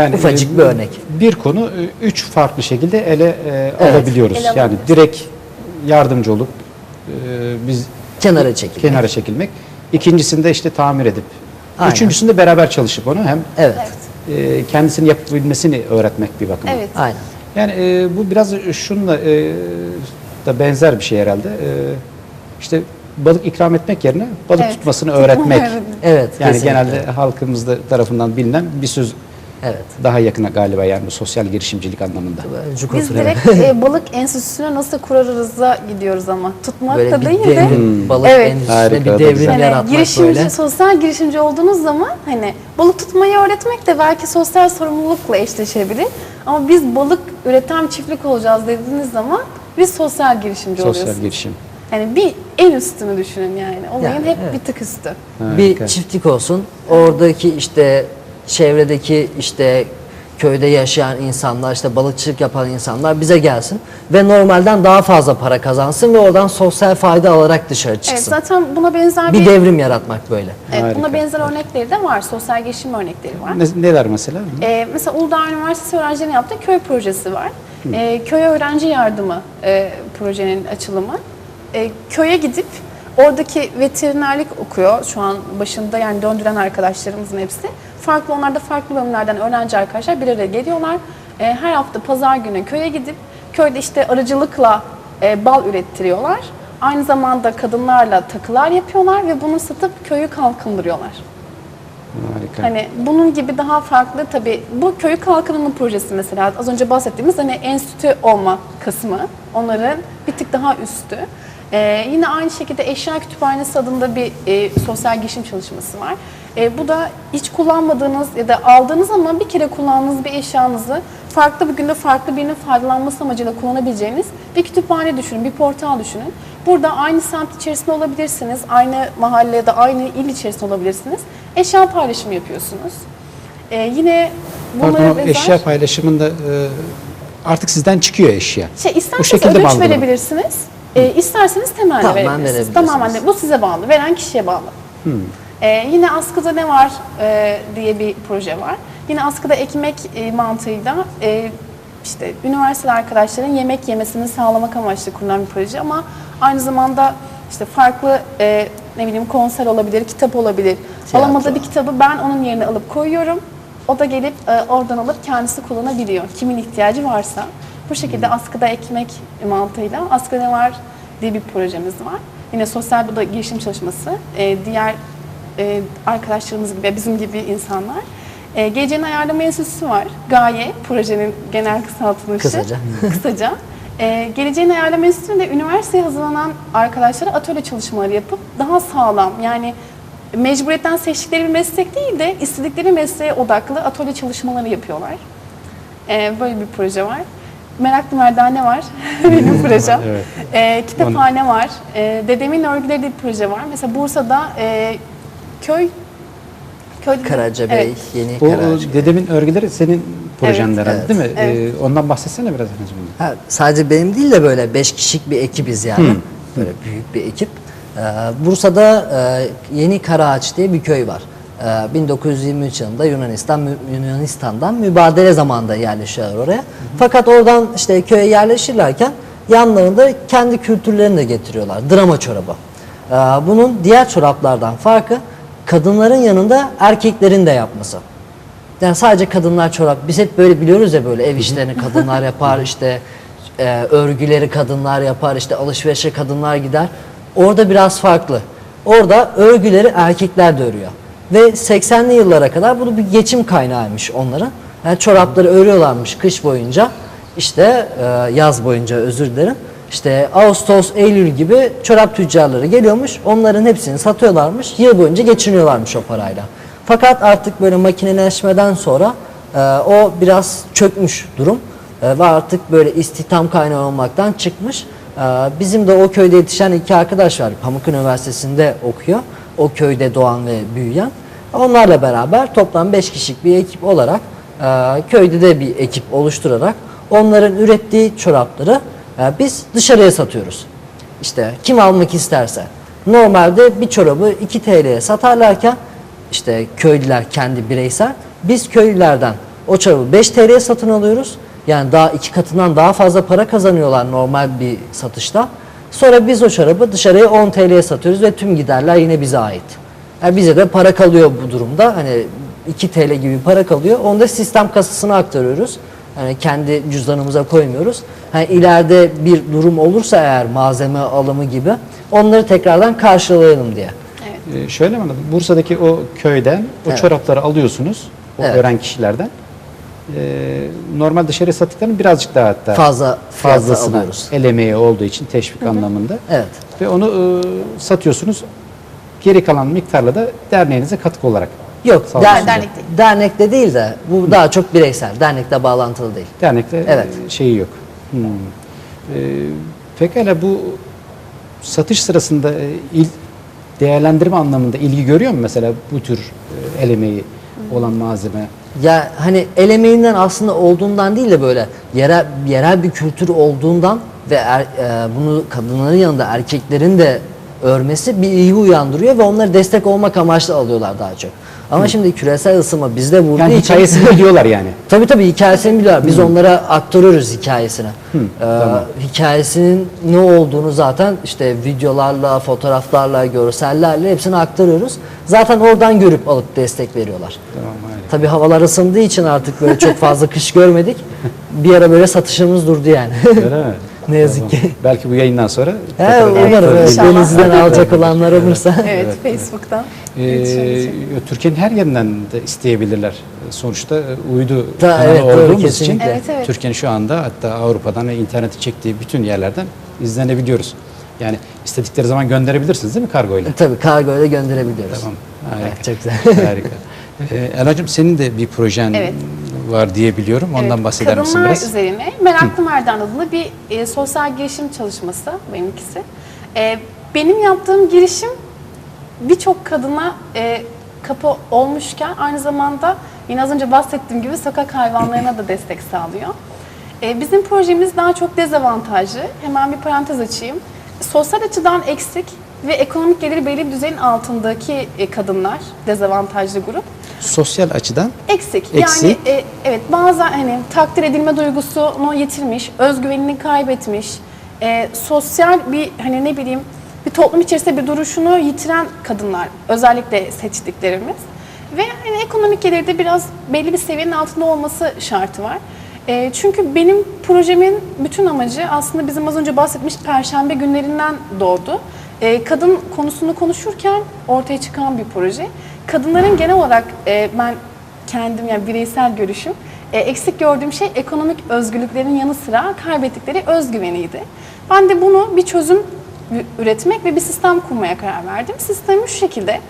Yani Ufacık e, bir örnek. Bir konu e, üç farklı şekilde ele e, Evet. alabiliyoruz. Ele yani direkt yardımcı olup e, biz Kenara çekilmek. kenara çekilmek. İkincisinde işte tamir edip. Aynen. Üçüncüsünde beraber çalışıp onu hem Evet. Evet. e, kendisini yapabilmesini öğretmek bir bakıma. Evet. Aynen. Yani e, bu biraz şunla e, da benzer bir şey herhalde. E, işte balık ikram etmek yerine balık Evet. tutmasını öğretmek. Evet. Yani kesinlikle. genelde halkımızda tarafından bilinen bir söz Evet. daha yakına galiba yani bu sosyal girişimcilik anlamında. Cukur Biz direkt e, balık enstitüsüne nasıl kurarız'a gidiyoruz ama. Tutmak böyle da bir değil de. devrim, balık Evet. Harika, bir devrim. Yani yaratmak girişimci, böyle. sosyal girişimci olduğunuz zaman hani balık tutmayı öğretmek de belki sosyal sorumlulukla eşleşebilir. Ama biz balık üreten çiftlik olacağız dediğiniz zaman biz sosyal girişimci Sosyal oluyoruz. girişim. Yani bir en üstünü düşünün yani. Olayın Yani, hep evet. bir tık üstü. bir Harika. çiftlik olsun. Oradaki işte çevredeki işte köyde yaşayan insanlar, işte balıkçılık yapan insanlar bize gelsin ve normalden daha fazla para kazansın ve oradan sosyal fayda alarak dışarı Evet çıksın. zaten buna benzer bir, bir devrim yaratmak böyle. evet, buna Harika. benzer örnekleri de var. Sosyal girişim örnekleri var. Ne, neler mesela? Ee, mesela Uludağ Üniversitesi öğrencilerinin yaptığı köy projesi var. Ee, köy öğrenci yardımı e, projenin açılımı. Ee, köye gidip oradaki veterinerlik okuyor şu an başında yani döndüren arkadaşlarımızın hepsi. Farklı onlarda farklı bölümlerden öğrenci arkadaşlar bir araya geliyorlar. Ee, her hafta pazar günü köye gidip köyde işte arıcılıkla e, bal ürettiriyorlar. Aynı zamanda kadınlarla takılar yapıyorlar ve bunu satıp köyü kalkındırıyorlar. Harika. Hani bunun gibi daha farklı tabii bu köyü kalkınma projesi mesela az önce bahsettiğimiz hani enstitü olma kısmı onların bir tık daha üstü. Ee, yine aynı şekilde eşya kütüphanesi adında bir e, sosyal girişim çalışması var. E, bu da hiç kullanmadığınız ya da aldığınız ama bir kere kullandığınız bir eşyanızı farklı bir günde farklı birinin faydalanması amacıyla kullanabileceğiniz bir kütüphane düşünün, bir portal düşünün. Burada aynı semt içerisinde olabilirsiniz, aynı mahalle ya da aynı il içerisinde olabilirsiniz. Eşya paylaşımı yapıyorsunuz. Ee, yine bunlara Pardon benzer... eşya paylaşımında e, artık sizden çıkıyor eşya. Şey, Bu isterseniz ödünç verebilirsiniz. Ee, isterseniz temelli Tamamen verebilirsiniz. Tamamen de, bu size bağlı, veren kişiye bağlı. Ee, yine askıda ne var e, diye bir proje var. Yine askıda ekmek e, mantığıyla e, işte üniversite arkadaşların yemek yemesini sağlamak amaçlı kurulan bir proje ama aynı zamanda işte farklı e, ne bileyim konser olabilir, kitap olabilir. Tiyatro. Alamadığı bir kitabı ben onun yerine alıp koyuyorum. O da gelip e, oradan alıp kendisi kullanabiliyor. Kimin ihtiyacı varsa. Bu şekilde askıda ekmek mantığıyla askıda ne var diye bir projemiz var. Yine sosyal bu da girişim çalışması. E, diğer e, arkadaşlarımız gibi, bizim gibi insanlar. E, Geleceğin Ayarlama Enstitüsü var. GAYE, projenin genel kısaltılışı. Kısaca. Kısaca. E, Geleceğin Ayarlama Enstitüsü'nde üniversiteye hazırlanan arkadaşlara atölye çalışmaları yapıp daha sağlam yani mecburiyetten seçtikleri bir meslek değil de istedikleri mesleğe odaklı atölye çalışmaları yapıyorlar. E, böyle bir proje var. Meraklı Merdane var. Benim projem. Evet. E, kitaphane var. E, Dedemin Örgüleri diye bir proje var. Mesela Bursa'da e, köy köy Karacabey, Evet. Yeni Bu Karacabey. dedemin örgüleri senin projen Evet. herhalde Evet. değil mi? Evet. E, ondan bahsetsene biraz Enes'cim. Ha, sadece benim değil de böyle beş kişilik bir ekibiz yani. Böyle büyük bir ekip. Ee, Bursa'da e, Yeni Karaağaç diye bir köy var. Ee, 1923 yılında Yunanistan Yunanistan'dan mübadele zamanında yerleşiyorlar oraya. Fakat oradan işte köye yerleşirlerken yanlarında kendi kültürlerini de getiriyorlar. Drama çorabı. Ee, bunun diğer çoraplardan farkı kadınların yanında erkeklerin de yapması. Yani sadece kadınlar çorap. Biz hep böyle biliyoruz ya böyle ev işlerini kadınlar yapar işte e, örgüleri kadınlar yapar işte alışverişe kadınlar gider. Orada biraz farklı. Orada örgüleri erkekler de örüyor. Ve 80'li yıllara kadar bu bir geçim kaynağıymış onların. Yani çorapları örüyorlarmış kış boyunca. işte e, yaz boyunca özür dilerim. İşte Ağustos, Eylül gibi çorap tüccarları geliyormuş. Onların hepsini satıyorlarmış. Yıl boyunca geçiniyorlarmış o parayla. Fakat artık böyle makineleşmeden sonra e, o biraz çökmüş durum E, ve artık böyle istihdam kaynağı olmaktan çıkmış. E, bizim de o köyde yetişen iki arkadaş var. Pamuk Üniversitesi'nde okuyor. O köyde doğan ve büyüyen. Onlarla beraber toplam 5 kişilik bir ekip olarak e, köyde de bir ekip oluşturarak onların ürettiği çorapları biz dışarıya satıyoruz. İşte kim almak isterse. Normalde bir çorabı 2 TL'ye satarlarken işte köylüler kendi bireysel biz köylülerden O çorabı 5 TL'ye satın alıyoruz. Yani daha iki katından daha fazla para kazanıyorlar normal bir satışta. Sonra biz o çorabı dışarıya 10 TL'ye satıyoruz ve tüm giderler yine bize ait. Yani bize de para kalıyor bu durumda. Hani 2 TL gibi para kalıyor. Onu da sistem kasasına aktarıyoruz. Yani kendi cüzdanımıza koymuyoruz. Hani ileride bir durum olursa eğer malzeme alımı gibi onları tekrardan karşılayalım diye. Ee, şöyle mi anladım? Bursa'daki o köyden o Evet. çorapları alıyorsunuz. O Evet. öğren kişilerden. Ee, normal dışarı sattıklarının birazcık daha hatta Fazla fiyata fazlasına alıyoruz. el emeği olduğu için teşvik anlamında. Evet. Ve onu e, satıyorsunuz. Geri kalan miktarla da derneğinize katkı olarak. Yok, Sağ der- olsun. Dernek değil. dernekte değil de bu daha çok bireysel. Dernekle bağlantılı değil. Dernekte Evet. e, şeyi yok. Hmm. Ee, pekala bu satış sırasında e, il değerlendirme anlamında ilgi görüyor mu mesela bu tür e, el emeği olan malzeme? Ya hani el emeğinden aslında olduğundan değil de böyle yerel, yerel bir kültür olduğundan ve er- e, bunu kadınların yanında erkeklerin de örmesi bir ilgi uyandırıyor ve onları destek olmak amaçlı alıyorlar daha çok. Ama şimdi küresel ısınma bizde vurduğu Yani için hikayesini biliyorlar yani. Tabii tabii hikayesini biliyorlar. Biz onlara aktarıyoruz hikayesini. Ee, Hikayesinin ne olduğunu zaten işte videolarla, fotoğraflarla, görsellerle hepsini aktarıyoruz. Zaten oradan görüp alıp destek veriyorlar. Tamam. Tabii havalar ısındığı için artık böyle çok fazla kış görmedik. Bir ara böyle satışımız durdu yani. Öyle mi? Ne yazık ki. Belki bu yayından sonra He, umarım evet, denizden alacak olanlar olursa. Evet, Facebook'tan. Ee, için. Türkiye'nin her yerinden de isteyebilirler. Sonuçta e, uydu Ta- kanalı evet, doğru, olduğumuz için kesinlikle. Evet, evet. Türkiye'nin şu anda hatta Avrupa'dan ve interneti çektiği bütün yerlerden izlenebiliyoruz. Yani istedikleri zaman gönderebilirsiniz değil mi kargoyla? Tabii kargoyla gönderebiliyoruz. Tamam. Harika. Evet, çok güzel. Harika. Ee, Elacığım senin de bir projen Evet. Var diye biliyorum. Ondan Evet, bahseder misin kadınlar biraz? üzerine Meraklı Merdan adında bir e, sosyal girişim çalışması benimkisi. E, benim yaptığım girişim birçok kadına e, kapı olmuşken aynı zamanda yine az önce bahsettiğim gibi sokak hayvanlarına da destek sağlıyor. E, bizim projemiz daha çok dezavantajlı. Hemen bir parantez açayım. Sosyal açıdan eksik ve ekonomik geliri belli bir düzeyin altındaki e, kadınlar dezavantajlı grup. Sosyal açıdan Eksik. Eksik. Yani e, evet bazen hani takdir edilme duygusunu yitirmiş, özgüvenini kaybetmiş, e, sosyal bir hani ne bileyim bir toplum içerisinde bir duruşunu yitiren kadınlar özellikle seçtiklerimiz. Ve hani ekonomik geliri de biraz belli bir seviyenin altında olması şartı var. E, çünkü benim projemin bütün amacı aslında bizim az önce bahsetmiş perşembe günlerinden doğdu. E, kadın konusunu konuşurken ortaya çıkan bir proje. Kadınların genel olarak e, ben kendim yani bireysel görüşüm e, eksik gördüğüm şey ekonomik özgürlüklerin yanı sıra kaybettikleri özgüveniydi. Ben de bunu bir çözüm üretmek ve bir sistem kurmaya karar verdim. Sistemi şu şekilde.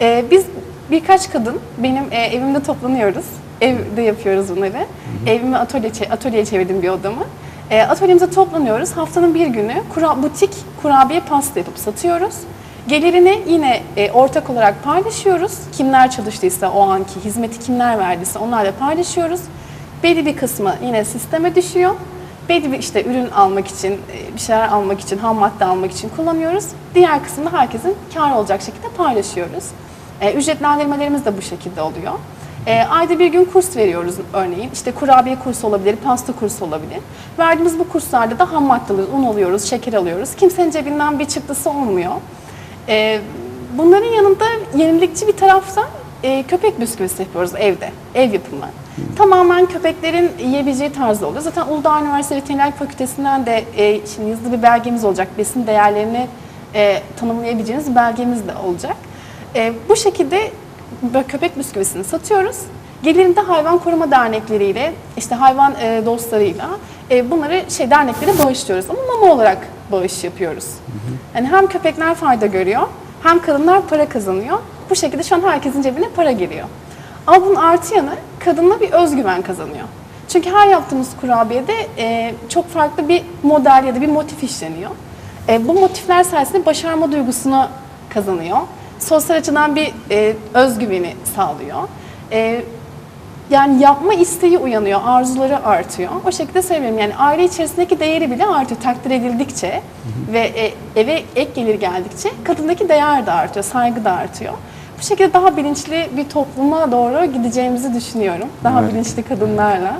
e, biz birkaç kadın benim e, evimde toplanıyoruz. Evde yapıyoruz bunları. Evimi atölye, atölyeye çevirdim bir odamı. E, atölyemize toplanıyoruz. Haftanın bir günü kura, butik kurabiye pasta yapıp satıyoruz. Gelirini yine e, ortak olarak paylaşıyoruz. Kimler çalıştıysa o anki hizmeti kimler verdiyse onlarla paylaşıyoruz. Belli bir kısmı yine sisteme düşüyor. Belli bir işte ürün almak için, e, bir şeyler almak için, ham madde almak için kullanıyoruz. Diğer kısmını herkesin kar olacak şekilde paylaşıyoruz. E, ücretlendirmelerimiz de bu şekilde oluyor. E, ayda bir gün kurs veriyoruz örneğin. İşte kurabiye kursu olabilir, pasta kursu olabilir. Verdiğimiz bu kurslarda da ham madde alıyoruz, un alıyoruz, şeker alıyoruz. Kimsenin cebinden bir çıktısı olmuyor. E, bunların yanında yenilikçi bir taraftan e, köpek bisküvisi yapıyoruz evde, ev yapımı. Tamamen köpeklerin yiyebileceği tarzda oluyor. Zaten Uludağ Üniversitesi Veterinerlik Fakültesinden de e, şimdi yazılı bir belgemiz olacak. Besin değerlerini e, tanımlayabileceğiniz belgemiz de olacak. E, bu şekilde köpek bisküvisini satıyoruz. Gelirini de hayvan koruma dernekleriyle, işte hayvan e, dostlarıyla e, bunları şey derneklere bağışlıyoruz. Ama mama olarak bağış yapıyoruz. Yani hem köpekler fayda görüyor, hem kadınlar para kazanıyor. Bu şekilde şu an herkesin cebine para giriyor. Ama bunun artı yanı kadınla bir özgüven kazanıyor. Çünkü her yaptığımız kurabiyede e, çok farklı bir model ya da bir motif işleniyor. E, bu motifler sayesinde başarma duygusunu kazanıyor. Sosyal açıdan bir e, özgüveni sağlıyor. E, yani yapma isteği uyanıyor, arzuları artıyor. O şekilde seviyorum. Yani aile içerisindeki değeri bile artıyor takdir edildikçe ve e, eve ek gelir geldikçe kadındaki değer de artıyor, saygı da artıyor. bu şekilde daha bilinçli bir topluma doğru gideceğimizi düşünüyorum. Daha Evet. bilinçli kadınlarla.